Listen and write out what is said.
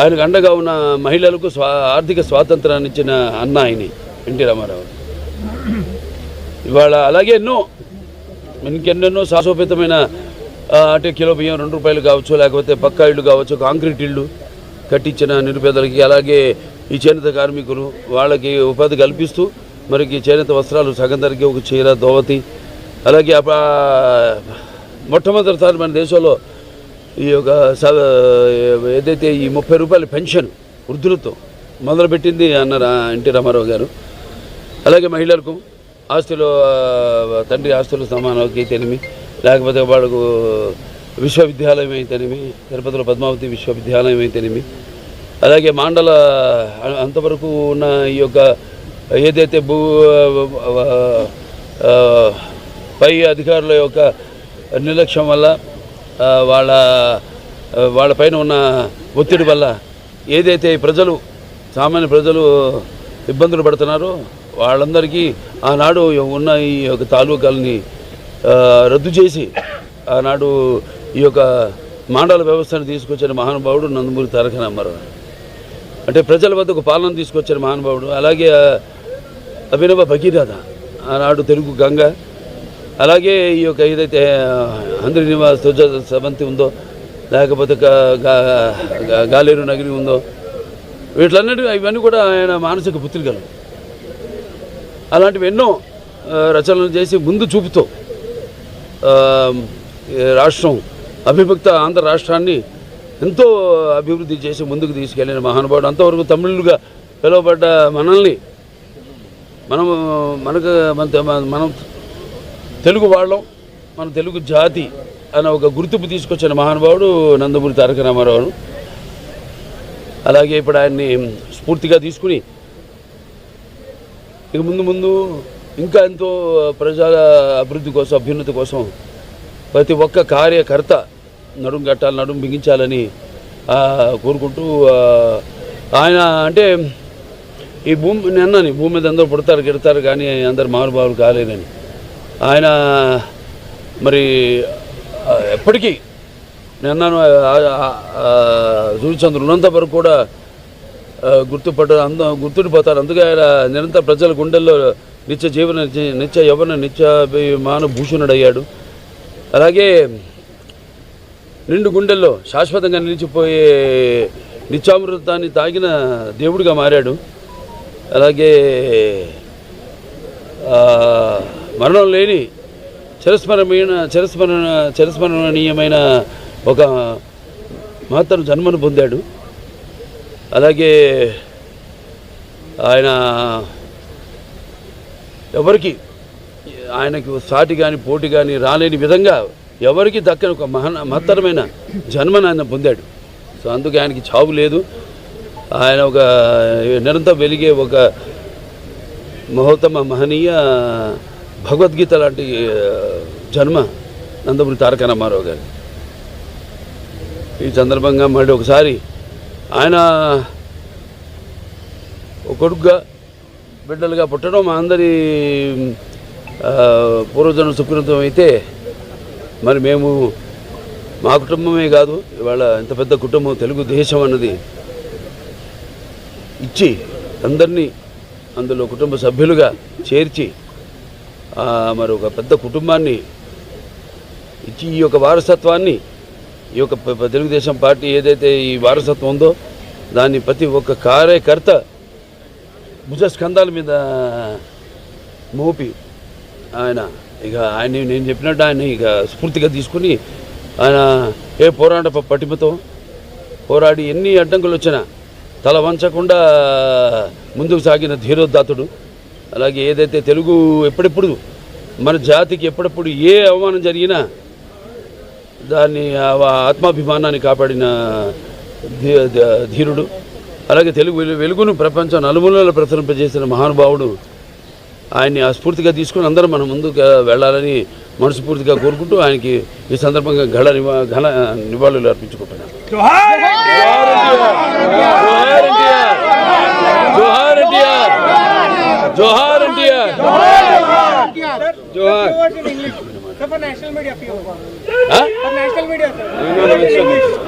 ఆయనకు అండగా ఉన్న మహిళలకు స్వా ఆర్థిక స్వాతంత్రాన్ని ఇచ్చిన అన్న ఆయన ఎన్టీ రామారావు. ఇవాళ అలాగే ఎన్నో ఇంకెన్నెన్నో శాశ్వతమైన అంటే కిలో బియ్యం రెండు రూపాయలు కావచ్చు లేకపోతే పక్కా ఇళ్ళు కావచ్చు కాంక్రీట్ ఇళ్ళు కట్టించిన నిరుపేదలకి అలాగే ఈ చేనేత కార్మికులు వాళ్ళకి ఉపాధి కల్పిస్తూ మరికి చేనేత వస్త్రాలు సగం ధరకి ఒక చీర దోవతి అలాగే మొట్టమొదటిసారి మన దేశంలో ఈ యొక్క స- ఏదైతే ఈ ముప్పై రూపాయల పెన్షన్ వృద్ధులతో మొదలుపెట్టింది అన్నారు ఎన్టీ రామారావు గారు అలాగే మహిళలకు ఆస్తులు తండ్రి ఆస్తులు సమానకి అయితేనేమి లేకపోతే వాళ్ళకు విశ్వవిద్యాలయం అయితేనేమి తిరుపతిలో పద్మావతి విశ్వవిద్యాలయం అయితేనేమి అలాగే మాండల అంతవరకు ఉన్న ఈ యొక్క ఏదైతే భూ పై అధికారుల యొక్క నిర్లక్ష్యం వల్ల వాళ్ళ వాళ్ళపైన ఉన్న ఒత్తిడి వల్ల ఏదైతే ప్రజలు సామాన్య ప్రజలు ఇబ్బందులు పడుతున్నారో వాళ్ళందరికీ ఆనాడు ఉన్న ఈ యొక్క తాలూకాలని రద్దు చేసి ఆనాడు ఈ యొక్క మాండల వ్యవస్థను తీసుకొచ్చిన మహానుభావుడు నందమూరి తారక రామారావు. అంటే ప్రజల వద్దకు పాలన తీసుకొచ్చిన మహానుభావుడు అలాగే అభినవ భగీరథ ఆనాడు తెలుగు గంగ అలాగే ఈ యొక్క ఏదైతే ఆంధ్ర నివాస్ ధ్వజ సమంతి ఉందో లేకపోతే గాలేరు నగిరి ఉందో వీటిలన్నిటి ఇవన్నీ కూడా ఆయన మానసిక పుత్రికలు. అలాంటివి ఎన్నో రచనలు చేసి ముందు చూపుతో రాష్ట్రం అభిభక్త ఆంధ్ర రాష్ట్రాన్ని ఎంతో అభివృద్ధి చేసి ముందుకు తీసుకెళ్ళిన మహానుభావుడు. అంతవరకు తమిళులుగా పిలువబడ్డ మనల్ని మనం మనకు మన- మనం తెలుగు వాళ్ళం మన తెలుగు జాతి అనే ఒక గుర్తింపు తీసుకొచ్చిన మహానుభావుడు నందమూరి తారక రామారావు. అలాగే ఇప్పుడు ఆయన్ని స్ఫూర్తిగా తీసుకుని ఇక ముందు ముందు ఇంకా ఎంతో ప్రజల అభివృద్ధి కోసం అభ్యున్నతి కోసం ప్రతి ఒక్క కార్యకర్త నడుం కట్టాలి నడుం బిగించాలని కోరుకుంటూ ఆయన అంటే ఈ భూమి నిన్నని భూమి మీద అందరూ పుడతారు గిడతారు కానీ అందరు మహానుభావులు కాలేదని. ఆయన మరి ఎప్పటికీ నిన్న సూర్యచంద్రుడు ఉన్నంత వరకు కూడా ఆ, అంద గుర్తుండిపోతారు అందుకే ఆయన నిరంతర ప్రజల గుండెల్లో నిత్య జీవన నిత్య- యవన నిత్యాభిమాన భూషణుడయ్యాడు. అలాగే నిండు గుండెల్లో శాశ్వతంగా నిలిచిపోయే నిత్యామృతాన్ని తాగిన దేవుడిగా మారాడు. అలాగే మరణం లేని చిరస్మరణమైన చిరస్మరణ చిరస్మరణీయమైన ఒక మహత్తర జన్మను పొందాడు. అలాగే ఆయన ఎవరికి ఆయనకు సాటి కానీ పోటీ కానీ రాలేని విధంగా ఎవరికి దక్కని ఒక మహన మహత్తరమైన జన్మను ఆయన పొందాడు. సో అందుకే ఆయనకి చావు లేదు. ఆయన ఒక నిరంతరం వెలిగే ఒక మహోత్తమ మహనీయ భగవద్గీత లాంటి జన్మ నందమూరి తారక రామారావు గారి. ఈ సందర్భంగా మళ్ళీ ఒకసారి ఆయన ఒక కొడుకుగా బిడ్డలుగా పుట్టడం మా అందరి ఆ, పూర్వజన్మ సుకృతం అయితే మరి మేము మా కుటుంబమే కాదు ఇవాళ ఇంత పెద్ద కుటుంబం తెలుగుదేశం అన్నది ఇచ్చి అందరినీ అందులో కుటుంబ సభ్యులుగా చేర్చి మరి ఒక పెద్ద కుటుంబాన్ని ఇచ్చి ఈ యొక్క వారసత్వాన్ని ఈ యొక్క తెలుగుదేశం పార్టీ ఏదైతే ఈ వారసత్వం ఉందో దాన్ని ప్రతి ఒక్క కార్యకర్త భుజస్కంధాల మీద మోపి ఆయన ఇక ఆయన నేను చెప్పినట్టు ఆయన ఇక స్ఫూర్తిగా తీసుకుని ఆయన ఏ పోరాట పటిమతో పోరాడి ఎన్ని అడ్డంకులు వచ్చినా తల వంచకుండా ముందుకు సాగిన ధీరోద్ధాతుడు. అలాగే ఏదైతే తెలుగు ఎప్పుడెప్పుడు మన జాతికి ఎప్పుడప్పుడు ఏ అవమానం జరిగినా దాన్ని ఆ ఆత్మాభిమానాన్ని కాపాడిన ధీరుడు అలాగే తెలుగు వెలుగును ప్రపంచం నలుమూలలో ప్రసరింపజేసిన మహానుభావుడు ఆయన్ని ఆ స్ఫూర్తిగా తీసుకుని అందరం మనం ముందుకు వెళ్ళాలని మనస్ఫూర్తిగా కోరుకుంటూ ఆయనకి ఈ సందర్భంగా ఘన నివా ఘన నివాళులు అర్పించుకుంటున్నాను Words in English. Sir, for national media, few. Huh? For national media, sir. No, no, no, it's okay.